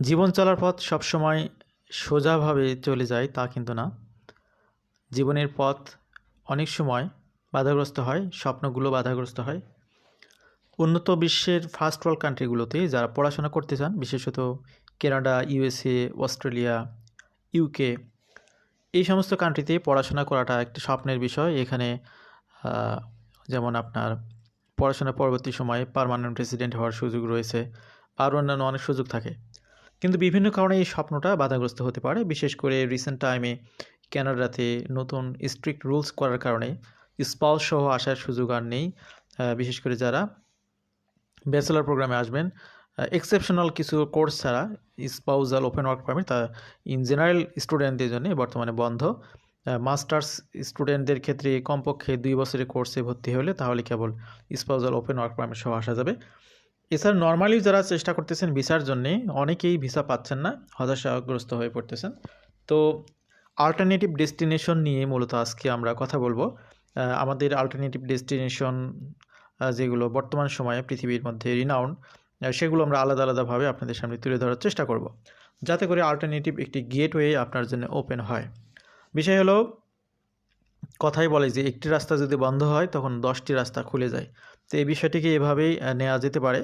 জীবন চলার পথ সবসময় সোজাভাবে চলে যায়, তা কিন্তু না। জীবনের পথ অনেক সময় বাধাগ্রস্ত হয়, স্বপ্নগুলো বাধাগ্রস্ত হয়। উন্নত বিশ্বের ফার্স্ট ওয়ার্ল্ড কান্ট্রিগুলোতে যারা পড়াশোনা করতে চান, বিশেষত কানাডা, ইউএসএ, অস্ট্রেলিয়া, ইউকে, এই সমস্ত কান্ট্রিতে পড়াশোনা করাটা একটি স্বপ্নের বিষয়। এখানে যেমন আপনার পড়াশোনা পরবর্তী সময়ে পার্মানেন্ট রেসিডেন্ট হওয়ার সুযোগ রয়েছে আর অন্যান্য অনেক সুযোগ থাকে। কিন্তু বিভিন্ন কারণে এই স্বপ্নটা বাধাগ্রস্ত হতে পারে। বিশেষ করে রিসেন্ট টাইমে ক্যানাডাতে নতুন স্ট্রিক্ট রুলস করার কারণে স্পাউস সহ আসার সুযোগ আর নেই। বিশেষ করে যারা ব্যাচেলার প্রোগ্রামে আসবেন এক্সেপশনাল কিছু কোর্স ছাড়া স্পাউজাল ওপেন ওয়ার্ক পারমিট তা ইন জেনারেল স্টুডেন্টদের জন্য বর্তমানে বন্ধ। মাস্টার্স স্টুডেন্টদের ক্ষেত্রে কমপক্ষে দুই বছরের কোর্সে ভর্তি হলে তাহলে কেবল স্পাউজাল ওপেন ওয়ার্ক পারমিট সহ আসা যাবে। এছাড়া নর্মালি যারা চেষ্টা করতেছেন ভিসার জন্যে, অনেকেই ভিসা পাচ্ছেন না, হতাশাগ্রস্ত হয়ে পড়তেছেন। তো আল্টারনেটিভ ডেস্টিনেশন নিয়ে মূলত আজকে আমরা কথা বলব। আমাদের আল্টারনেটিভ ডেস্টিনেশন যেগুলো বর্তমান সময়ে পৃথিবীর মধ্যে রিনাউন্ড সেগুলো আমরা আলাদা আলাদাভাবে আপনাদের সামনে তুলে ধরার চেষ্টা করব। যাতে করে আল্টারনেটিভ একটি গেটওয়ে আপনার জন্য ওপেন হয়। বিষয় হলো, কথাই বলে যে একটি রাস্তা যদি বন্ধ হয়, তখন দশটি রাস্তা খুলে যায়। তো এই বিষয়টিকে এভাবেই নেওয়া যেতে পারে।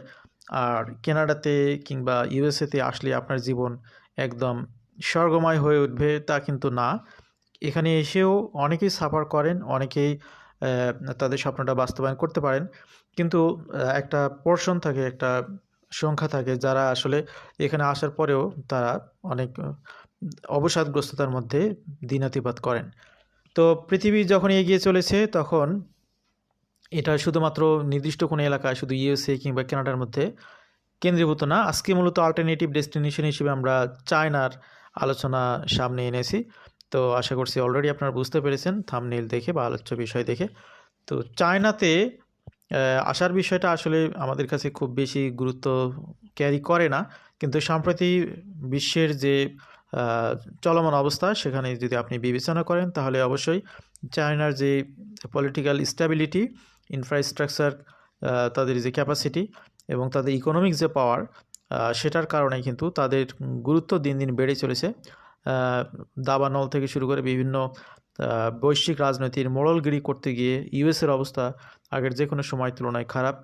আর কানাডাতে কিংবা ইউএসএতে আসলে আপনার জীবন একদম স্বর্গময় হয়ে উঠবে তা কিন্তু না। এখানে এসেও অনেকেই সাফার করেন, অনেকেই তাদের স্বপ্নটা বাস্তবায়ন করতে পারেন। কিন্তু একটা পোর্শন থাকে, একটা সংখ্যা থাকে যারা আসলে এখানে আসার পরেও তারা অনেক অবসাদগ্রস্ততার মধ্যে দিনাতিপাত করেন। তো পৃথিবী যখন এগিয়ে চলেছে তখন এটা শুধুমাত্র নির্দিষ্ট কোনো এলাকায় শুধু ইউএসএ কিংবা কানাডার মধ্যে কেন্দ্রীভূত না, আজকে মূলত আল্টারনেটিভ ডেস্টিনেশন হিসেবে আমরা চায়নার আলোচনা সামনে এনেছি। তো আশা করছি অলরেডি আপনারা বুঝতে পেরেছেন থামনেল দেখে বা আলোচ্য বিষয় দেখে। তো চায়নাতে আসার বিষয়টা আসলে আমাদের কাছে খুব বেশি গুরুত্ব ক্যারি করে না। কিন্তু সম্প্রতি বিশ্বের যে চলমান অবস্থা, সেখানে যদি আপনি বিবেচনা করেন, তাহলে অবশ্যই চায়নার যে পলিটিক্যাল স্ট্যাবিলিটি ইনফ্রাস্ট্রাকচার তাদের যে ক্যাপাসিটি এবং তাদের ইকোনমিক যে পাওয়ার সেটার কারণে কিন্তু তাদের গুরুত্ব দিন দিন বেড়ে চলেছে। দাবানল থেকে শুরু করে বিভিন্ন বৈশ্বিক রাজনীতির মোড়লগিরি করতে গিয়ে ইউএসের অবস্থা আগের যে কোনো সময় তুলনায় খারাপ।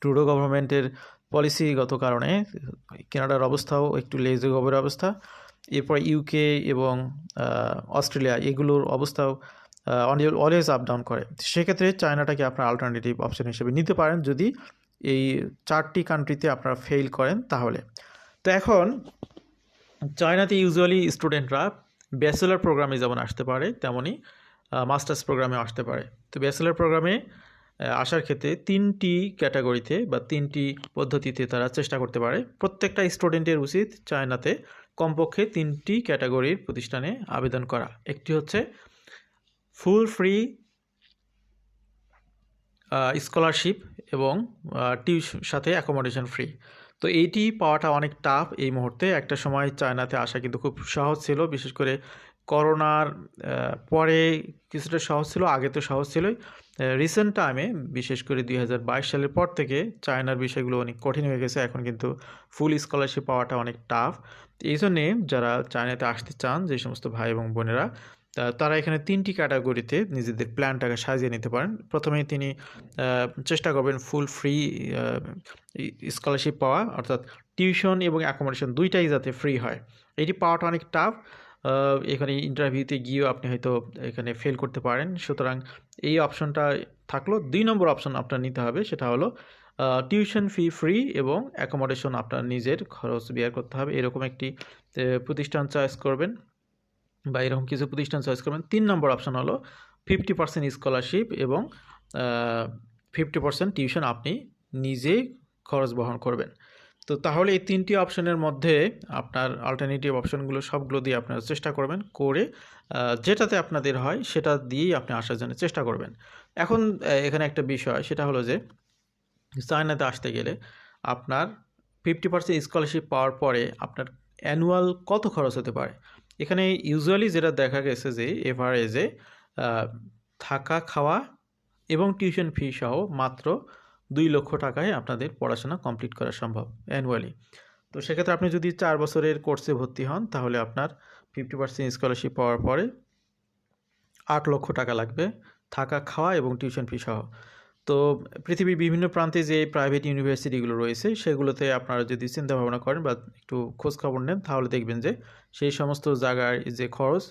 ট্রুডো গভর্নমেন্টের পলিসিগত কারণে কেনাডার অবস্থাও একটু লেজে গভের অবস্থা। এরপর ইউকে এবং অস্ট্রেলিয়া এগুলোর অবস্থাও অলওয়েজ আপ ডাউন করে। সেক্ষেত্রে চায়নাটাকে আপনার আলটারনেটিভ অপশন হিসেবে নিতে পারেন যদি এই চারটি কান্ট্রিতে আপনারা ফেল করেন তাহলে। তো এখন চায়নাতে ইউজুয়ালি স্টুডেন্টরা ব্যাচেলার প্রোগ্রামে যেমন আসতে পারে তেমনই মাস্টার্স প্রোগ্রামে আসতে পারে। তো ব্যাচেলার প্রোগ্রামে আসার ক্ষেত্রে তিনটি ক্যাটাগরিতে বা তিনটি পদ্ধতিতে তারা চেষ্টা করতে পারে। প্রত্যেকটা স্টুডেন্টের উচিত চায়নাতে কমপক্ষে তিনটি ক্যাটাগরির প্রতিষ্ঠানে আবেদন করা। একটি হচ্ছে ফুল ফ্রি স্কলারশিপ এবং টিউশন, সাথে অ্যাকোমোডেশন ফ্রি তো এইটি পাওয়াটা অনেক টাফ এই মুহূর্তে। একটা সময় চায়নাতে আসা কিন্তু খুব সহজ ছিল, বিশেষ করে করোনার পরে কিছুটা সহজ ছিল, আগে তো সহজ ছিলই। রিসেন্ট টাইমে বিশেষ করে দুই হাজার বাইশ সালের পর থেকে চায়নার বিষয়গুলো অনেক কঠিন হয়ে গেছে। এখন কিন্তু ফুল স্কলারশিপ পাওয়াটা অনেক টাফ এই জন্যে যারা চায়নাতে আসতে চান, যে সমস্ত ভাই এবং বোনেরা তারা এখানে তিনটি ক্যাটাগরিতে নিজেদের প্ল্যানটাকে সাজিয়ে নিতে পারেন। প্রথমে তিনি চেষ্টা করবেন ফুল ফ্রি স্কলারশিপ পাওয়া, অর্থাৎ টিউশন এবং অ্যাকোমোডেশন দুইটাই যাতে ফ্রি হয়। এটি পাওয়াটা অনেক টাফ এখানে ইন্টারভিউতে গিয়েও আপনি হয়তো এখানে ফেল করতে পারেন। সুতরাং এই অপশনটা থাকল। দুই নম্বর অপশন আপনার নিতে হবে, সেটা হলো টিউশন ফি ফ্রি এবং অ্যাকোমোডেশন আপনার নিজের খরচ বিয়ার করতে হবে। এরকম একটি প্রতিষ্ঠান চয়েস করবেন। বা এরকম কিছু প্রতিষ্ঠান চয়েস করবেন, তিন নম্বর অপশান হলো ফিফটি পার্সেন্ট স্কলারশিপ এবং ফিফটি পার্সেন্ট টিউশন আপনি নিজে খরচ বহন করবেন। তো তাহলে এই তিনটি অপশনের মধ্যে আপনার অল্টারনেটিভ অপশনগুলো সবগুলো দিয়ে আপনারা চেষ্টা করবেন করে যেটাতে আপনাদের হয় সেটা দিয়েই আপনি আসার জন্য চেষ্টা করবেন। এখন এখানে একটা বিষয়, সেটা হলো যে চায়নাতে আসতে গেলে আপনার ফিফটি পার্সেন্ট স্কলারশিপ পাওয়ার পরে আপনার অ্যানুয়াল কত খরচ হতে পারে? এখানে ইউজুয়ালি যেটা দেখা গেছে যে এভারেজে থাকা, খাওয়া এবং টিউশন ফি সহ মাত্র দুই লক্ষ টাকায় আপনাদের পড়াশোনা কমপ্লিট করা সম্ভব অ্যানুয়ালি তো সেক্ষেত্রে আপনি যদি চার বছরের কোর্সে ভর্তি হন, তাহলে আপনার ফিফটি পার্সেন্ট স্কলারশিপ পাওয়ার পরে আট লক্ষ টাকা লাগবে থাকা, খাওয়া এবং টিউশন ফি সহ। তো পৃথিবীর বিভিন্ন প্রান্তে যে প্রাইভেট ইউনিভার্সিটিগুলো রয়েছে, সেগুলোতে আপনারা যদি চিন্তা ভাবনা করেন বা একটু খোঁজ খবর নেন, তাহলে দেখবেন যে সেই সমস্ত জায়গার যে খরচ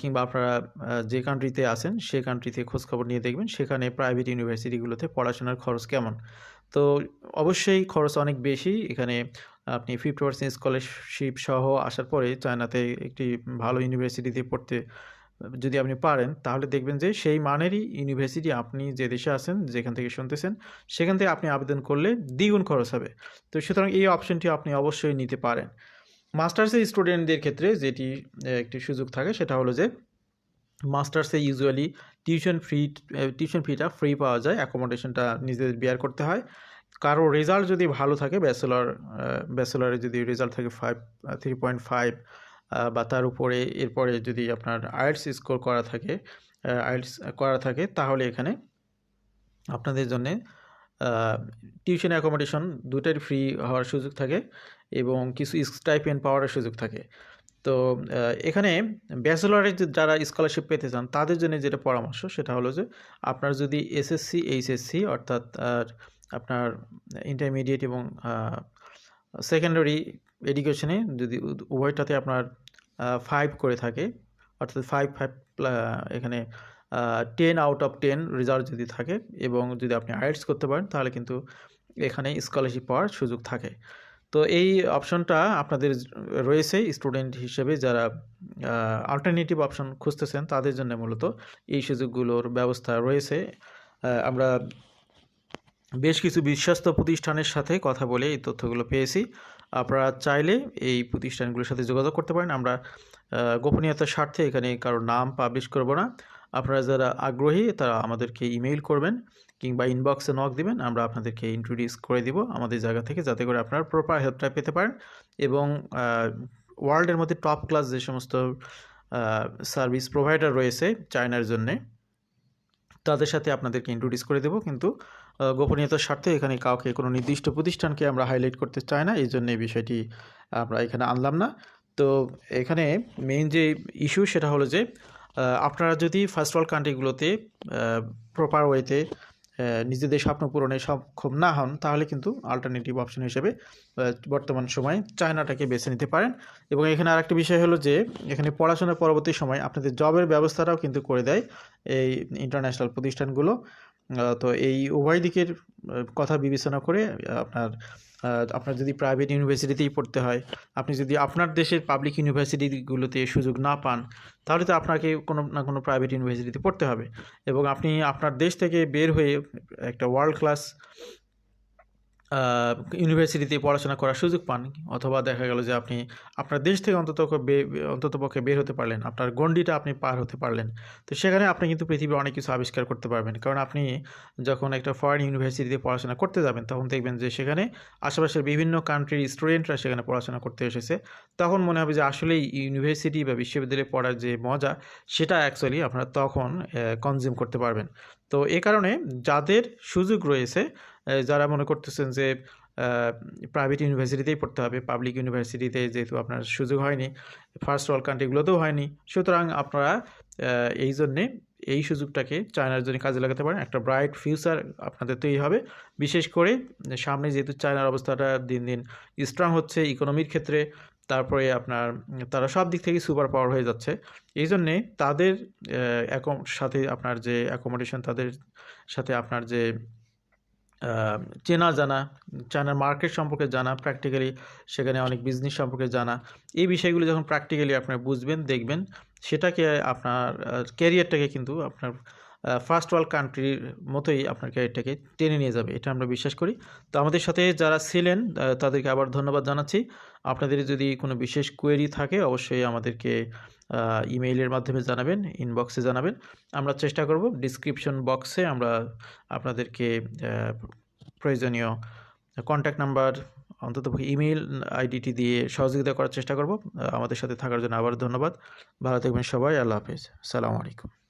কিংবা আপনারা যে কান্ট্রিতে আছেন সেই কান্ট্রিতে খোঁজ খবর নিয়ে দেখবেন সেখানে প্রাইভেট ইউনিভার্সিটিগুলোতে পড়াশোনার খরচ কেমন। তো অবশ্যই খরচ অনেক বেশি, এখানে আপনি ফিফটি পার্সেন্ট স্কলারশিপ সহ আসার পরে চায়নাতে একটি ভালো ইউনিভার্সিটিতে পড়তে যদি আপনি পারেন, তাহলে দেখবেন যে সেই মানেরই ইউনিভার্সিটি আপনি যে দেশে আছেন, যেখান থেকে শুনতেছেন, সেখান থেকে আপনি আবেদন করলে দ্বিগুণ খরচ হবে। তো সুতরাং এই অপশনটি আপনি অবশ্যই নিতে পারেন। মাস্টার্সের স্টুডেন্টদের ক্ষেত্রে যেটি একটি সুযোগ থাকে, সেটা হলো যে মাস্টার্সে ইউজুয়ালি টিউশন ফ্রি টিউশন ফিটা ফ্রি পাওয়া যায় অ্যাকোমোডেশনটা নিজেদের বিয়ার করতে হয়। কারও রেজাল্ট যদি ভালো থাকে ব্যাচেলর ব্যাচেলরে যদি রেজাল্ট থাকে ফাইভ থ্রি পয়েন্ট ফাইভ বা তার উপরে এরপরে যদি আপনার আইএলস স্কোর করা থাকে আইএলস করা থাকে, তাহলে এখানে আপনাদের জন্যে টিউশন অ্যাকোমোডেশন দুটাই ফ্রি হওয়ার সুযোগ থাকে এবং কিছু স্টাইপেন্ড পাওয়ার সুযোগ থাকে। তো এখানে ব্যাচেলরে যারা স্কলারশিপ পেতে চান, তাদের জন্য যেটা পরামর্শ, সেটা হলো যে আপনার যদি এসএসসি এইচএসসি অর্থাৎ আপনার ইন্টারমিডিয়েট এবং সেকেন্ডারি এডুকেশনে যদি উভয়টাতে আপনার ফাইভ করে থাকে। অর্থাৎ ফাইভ ফাইভ এখানে ten out of ten result যদি থাকে এবং যদি আপনি আইটস করতে পারেন, তাহলে কিন্তু এখানে স্কলারশিপ পাওয়ার সুযোগ থাকে। তো এই অপশনটা আপনাদের রয়েছে স্টুডেন্ট হিসেবে যারা অল্টারনেটিভ অপশন খুঁজতেছেন, তাদের জন্য মূলত এই সুযোগগুলোর ব্যবস্থা রয়েছে। আমরা বেশ কিছু বিশ্বস্ত প্রতিষ্ঠানের সাথে কথা বলে এই তথ্যগুলো পেয়েছি। আপনারা চাইলে এই প্রতিষ্ঠানগুলোর সাথে যোগাযোগ করতে পারেন। আমরা গোপনীয়তার স্বার্থে এখানে কারও নাম পাবলিশ করব না। আপনারা যারা আগ্রহী, তারা আমাদেরকে ইমেইল করবেন কিংবা ইনবক্সে নক দিবেন। আমরা আপনাদেরকে ইন্ট্রোডিউস করে দিব আমাদের জায়গা থেকে যাতে করে আপনারা প্রপার হেল্পটা পেতে পারেন। এবং ওয়ার্ল্ডের মধ্যে টপ ক্লাস যে সমস্ত সার্ভিস প্রোভাইডার রয়েছে চায়নার জন্যে, তাদের সাথে আপনাদেরকে ইন্ট্রোডিউস করে দেবো। কিন্তু গোপনীয়তার স্বার্থে এখানে কাউকে কোনো নির্দিষ্ট প্রতিষ্ঠানকে আমরা হাইলাইট করতে চাই না, এই জন্য এই বিষয়টি আমরা এখানে আনলাম না। তো এখানে মেইন যে ইস্যু সেটা হলো যে আপনারা যদি ফার্স্ট ওয়ার্ল্ড কান্ট্রিগুলোতে প্রপার ওয়েতে নিজেদের স্বপ্ন পূরণে সক্ষম না হন, তাহলে কিন্তু আলটারনেটিভ অপশন হিসেবে বর্তমান সময়ে চায়নাটাকে বেছে নিতে পারেন। এবং এখানে আরেকটি বিষয় হলো যে, এখানে পড়াশোনার পরবর্তী সময় আপনাদের জবের ব্যবস্থাটাও কিন্তু করে দেয় এই ইন্টারন্যাশনাল প্রতিষ্ঠানগুলো। তো এই উভয় দিকের কথা বিবেচনা করে আপনার আপনার যদি প্রাইভেট ইউনিভার্সিটিতেই পড়তে হয়, আপনি যদি আপনার দেশের পাবলিক ইউনিভার্সিটিগুলোতে সুযোগ না পান, তাহলে তো আপনাকে কোনো না কোনো প্রাইভেট ইউনিভার্সিটিতে পড়তে হবে। এবং আপনি আপনার দেশ থেকে বের হয়ে একটা ওয়ার্ল্ড ক্লাস ইউনিভার্সিটিতে পড়াশোনা করার সুযোগ পান অথবা দেখা গেল যে আপনি আপনার দেশ থেকে অন্তত অন্তত পক্ষে বের হতে পারলেন, আপনার গণ্ডিটা আপনি পার হতে পারলেন। তো সেখানে আপনি কিন্তু পৃথিবীর অনেক কিছু আবিষ্কার করতে পারবেন। কারণ আপনি যখন একটা ফরেন ইউনিভার্সিটিতে পড়াশোনা করতে যাবেন, তখন দেখবেন যে সেখানে আশেপাশের বিভিন্ন কান্ট্রির স্টুডেন্টরা সেখানে পড়াশোনা করতে এসেছে। তখন মনে হবে যে আসলেই ইউনিভার্সিটি বা বিশ্ববিদ্যালয়ে পড়ার যে মজা, সেটা অ্যাকচুয়ালি আপনারা তখন কনজিউম করতে পারবেন। তো এ কারণে যাদের সুযোগ রয়েছে যারা মনে করতেছেন যে প্রাইভেট ইউনিভার্সিটিতেই পড়তে হবে পাবলিক ইউনিভার্সিটিতে যেহেতু আপনার সুযোগ হয়নি ফার্স্ট ওয়ার্ল্ড কান্ট্রিগুলোতেও হয়নি, সুতরাং আপনারা এই জন্যে এই সুযোগটাকে চায়নার জন্য কাজে লাগাতে পারেন। একটা ব্রাইট ফিউচার আপনাদের তৈরি হবে। বিশেষ করে, সামনে যেহেতু চায়নার অবস্থাটা দিন দিন স্ট্রং হচ্ছে ইকোনমির ক্ষেত্রে, তারপরে আপনার, তারা সব দিক থেকে সুপার পাওয়ার হয়ে যাচ্ছে। এই জন্যে তাদের সাথে আপনার যে অ্যাকোমোডেশন তাদের সাথে আপনার যে চেনা জানা চায়নার মার্কেট সম্পর্কে জানা প্র্যাকটিক্যালি সেখানে অনেক বিজনেস সম্পর্কে জানা। এই বিষয়গুলো যখন প্র্যাকটিক্যালি আপনার বুঝবেন, দেখবেন, সেটাকে আপনার ক্যারিয়ারটাকে কিন্তু আপনার ফার্স্ট ওয়ার্ল্ড কান্ট্রির মতোই আপনার ক্যারিয়ারটাকে টেনে নিয়ে যাবে, এটা আমরা বিশ্বাস করি। তো আমাদের সাথে যারা ছিলেন তাদেরকে আবার ধন্যবাদ জানাচ্ছি। আপনাদের যদি কোনো বিশেষ কোয়েরি থাকে, অবশ্যই আমাদেরকে ইমেইলের মাধ্যমে জানাবেন ইনবক্সে জানাবেন। আমরা চেষ্টা করব ডিসক্রিপশন বক্সে আমরা আপনাদেরকে প্রয়োজনীয় কন্ট্যাক্ট নাম্বার অন্তত ইমেইল আইডিটি দিয়ে সহযোগিতা করার চেষ্টা করব। আমাদের সাথে থাকার জন্য আবার ধন্যবাদ। ভালো থাকবেন সবাই, আল্লাহ হাফেজ। সালামু আলাইকুম।